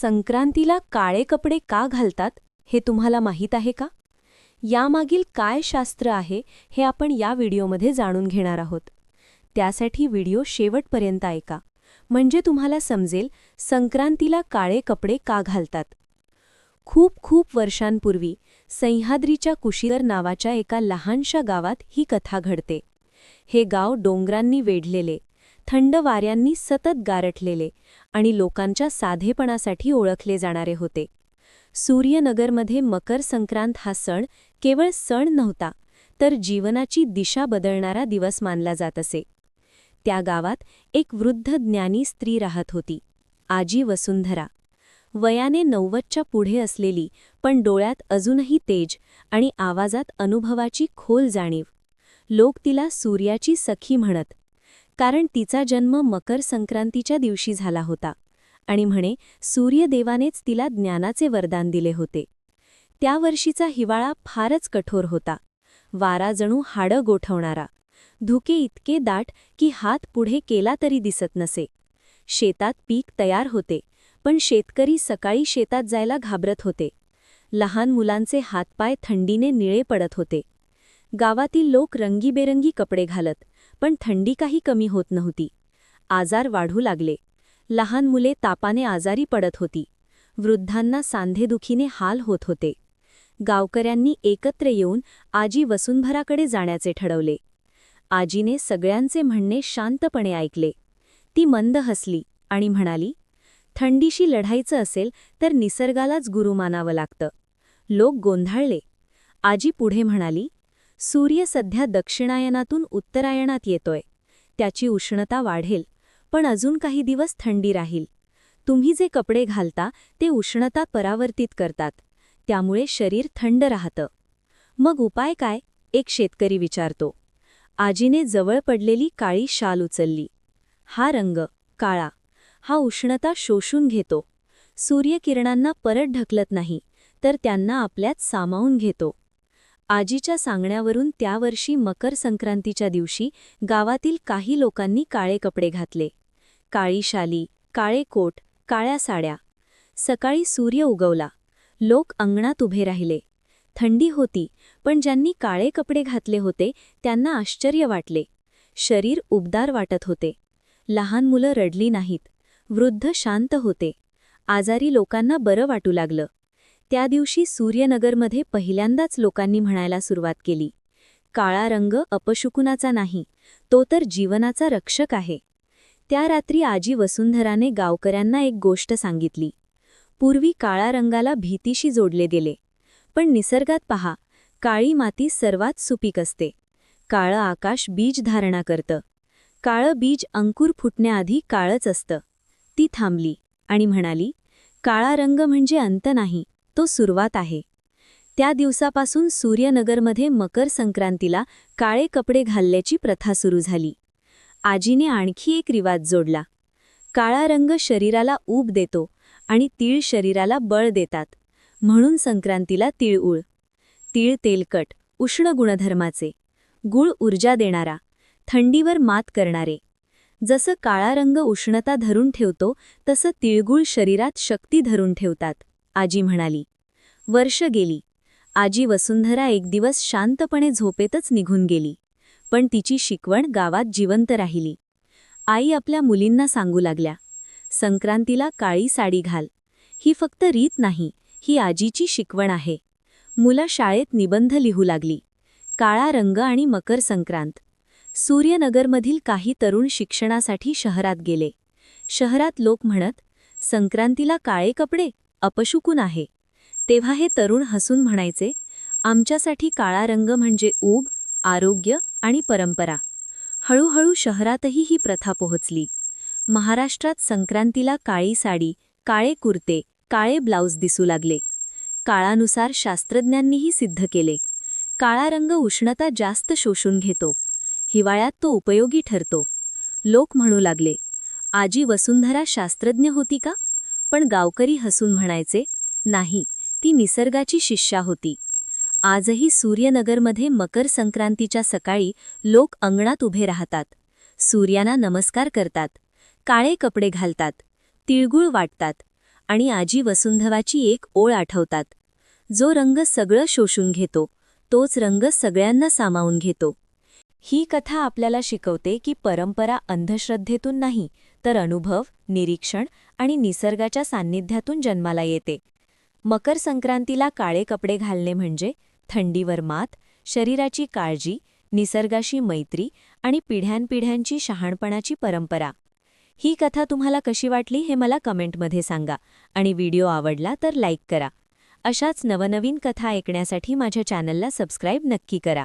संक्रांतीला काळे कपडे का घालतात हे तुम्हाला माहीत आहे का? यामागील काय शास्त्र आहे हे आपण या व्हिडिओमध्ये जाणून घेणार आहोत. त्यासाठी व्हिडिओ शेवटपर्यंत ऐका. म्हणजे तुम्हाला समजेल संक्रांतीला काळे कपडे का घालतात. खूप खूप वर्षांपूर्वी सह्याद्रीच्या कुशीर नावाच्या एका लहानशा गावात ही कथा घडते. हे गाव डोंगरांनी वेढलेले. थंड वाऱ्यांनी सतत गारठलेले आणि लोकांच्या साधेपणासाठी ओळखले जाणारे होते. सूर्यनगरमध्ये मकर संक्रांत हा सण केवळ सण नव्हता तर जीवनाची दिशा बदलणारा दिवस मानला जात असे. त्या गावात एक वृद्ध ज्ञानी स्त्री राहत होती आजी वसुंधरा. वयाने नव्वदच्या पुढे असलेली पण डोळ्यात अजूनही तेज आणि आवाजात अनुभवाची खोल जाणीव. लोक तिला सूर्याची सखी म्हणत कारण तिचा जन्म मकर संक्रांतीच्या दिवशी झाला होता. आणि म्हणे सूर्यदेवानेच तिला ज्ञानाचे वरदान दिले होते. त्या वर्षीचा हिवाळा फारच कठोर होता. वारा जणू हाडं गोठवणारा. धुके इतके दाट की हात पुढे केला तरी दिसत नसे. शेतात पीक तयार होते पण शेतकरी सकाळी शेतात जायला घाबरत होते. लहान मुलांचे हातपाय थंडीने निळे पडत होते. गावातील लोक रंगीबेरंगी कपडे घालत पण थंडी काही कमी होत नव्हती. आजार वाढू लागले. लहान मुले तापाने आजारी पडत होती. वृद्धांना सांधेदुखीने हाल होत होते. गावकऱ्यांनी एकत्र येऊन आजी वसुंधराकडे जाण्याचे ठरवले. आजीने सगळ्यांचे म्हणणे शांतपणे ऐकले. ती मंद हसली आणि म्हणाली थंडीशी लढायचं असेल तर निसर्गालाच गुरु मानावं लागतं. लोक गोंधाळले. आजी पुढे म्हणाली सूर्य सध्या दक्षिणायनातून उत्तरायणात येतोय. त्याची उष्णता वाढेल पण अजून काही दिवस थंडी राहील. तुम्ही जे कपडे घालता ते उष्णता परावर्तित करतात. त्यामुळे शरीर थंड राहतं. मग उपाय काय? एक शेतकरी विचारतो. आजीने जवळ पडलेली काळी शाल उचलली. हा रंग काळा. हा उष्णता शोषून घेतो. सूर्यकिरणांना परत ढकलत नाही तर त्यांना आपल्यात सामावून घेतो. आजीच्या सांगण्यावरून त्या वर्षी मकर संक्रांतीच्या दिवशी गावातील काही लोकांनी काळे कपडे घातले. काळी शाली काळे कोट काळ्या साड्या. सकाळी सूर्य उगवला. लोक अंगणात उभे राहिले. थंडी होती पण ज्यांनी काळे कपडे घातले होते त्यांना आश्चर्य वाटले. शरीर उबदार वाटत होते. लहान मुलं रडली नाहीत. वृद्ध शांत होते. आजारी लोकांना बरं वाटू लागलं. त्या दिवशी सूर्यनगरमध्ये पहिल्यांदाच लोकांनी म्हणायला सुरुवात केली काळा रंग अपशुकुनाचा नाही तो तर जीवनाचा रक्षक आहे. त्या रात्री आजी वसुंधराने गावकऱ्यांना एक गोष्ट सांगितली. पूर्वी काळा रंगाला भीतीशी जोडले गेले पण निसर्गात पहा काळी माती सर्वात सुपीक असते. काळं आकाश बीज धारणा करतं. काळं बीज अंकुर फुटण्याआधी काळच असतं. ती थांबली आणि म्हणाली काळा रंग म्हणजे अंत नाही तो सुरुवात आहे. त्या दिवसापासून सूर्यनगरमध्ये मकर संक्रांतीला काळे कपडे घालल्याची प्रथा सुरू झाली. आजीने आणखी एक रिवाज जोडला. काळा रंग शरीराला ऊब देतो आणि तीळ शरीराला बळ देतात म्हणून संक्रांतीला तिळउळ तीळ तेलकट उष्ण गुणधर्माचे. गुळ ऊर्जा देणारा थंडीवर मात करणारे. जसं काळा रंग उष्णता धरून ठेवतो तसं तिळगुळ शरीरात शक्ती धरून ठेवतात. आजी म्हणाली. वर्ष गेली. आजी वसुंधरा एक दिवस शांतपणे झोपेतच निघून गेली. पण तिची शिकवण गावात जिवंत राहिली. आई आपल्या मुलींना सांगू लागल्या. संक्रांतीला काळी साडी घाल. ही फक्त रीत नाही ही आजीची शिकवण आहे. मुलं शाळेत निबंध लिहू लागली. काळा रंग आणि मकर संक्रांत. सूर्यनगरमधील काही तरुण शिक्षणासाठी शहरात गेले. शहरात लोक म्हणत संक्रांतीला काळे कपडे? अपशुकून आहे. तेव्हा हे तरुण हसून म्हणायचे आमच्यासाठी काळा रंग म्हणजे ऊब आरोग्य आणि परंपरा. हळूहळू शहरातही ही प्रथा पोहोचली. महाराष्ट्रात संक्रांतीला काळी साडी काळे कुर्ते काळे ब्लाऊज दिसू लागले. काळानुसार शास्त्रज्ञांनीही सिद्ध केले. काळा रंग उष्णता जास्त शोषून घेतो. हिवाळ्यात तो उपयोगी ठरतो. लोक म्हणू लागले आजी वसुंधरा शास्त्रज्ञ होती का? पण गावकरी हसून म्हणायचे नाही ती निसर्गाची शिष्या होती. आजही सूर्यनगरमध्ये मकर संक्रांतीच्या सकाळी लोक अंगणात उभे राहतात. सूर्याना नमस्कार करतात. काळे कपडे घालतात. तिळगुळ वाटतात. आणि आजी वसुंधवाची एक ओळ आठवतात. जो रंग सगळं शोषून घेतो तोच रंग सगळ्यांना सामावून घेतो. ही कथा आपल्याला शिकवते की परंपरा अंधश्रद्धेतून नाही तर अनुभव निरीक्षण आणि निसर्गाच्या सान्निध्यातून जन्माला येते. मकर संक्रांतीला काळे कपडे घालणे म्हणजे थंडीवर मात शरीराची काळजी निसर्गाशी मैत्री आणि पिढ्यानपिढ्यांची शहाणपणाची परंपरा. ही कथा तुम्हाला कशी वाटली हे मला कमेंटमध्ये सांगा आणि व्हिडिओ आवडला तर लाईक करा. अशाच नवनवीन कथा ऐकण्यासाठी माझ्या चॅनलला सबस्क्राईब नक्की करा.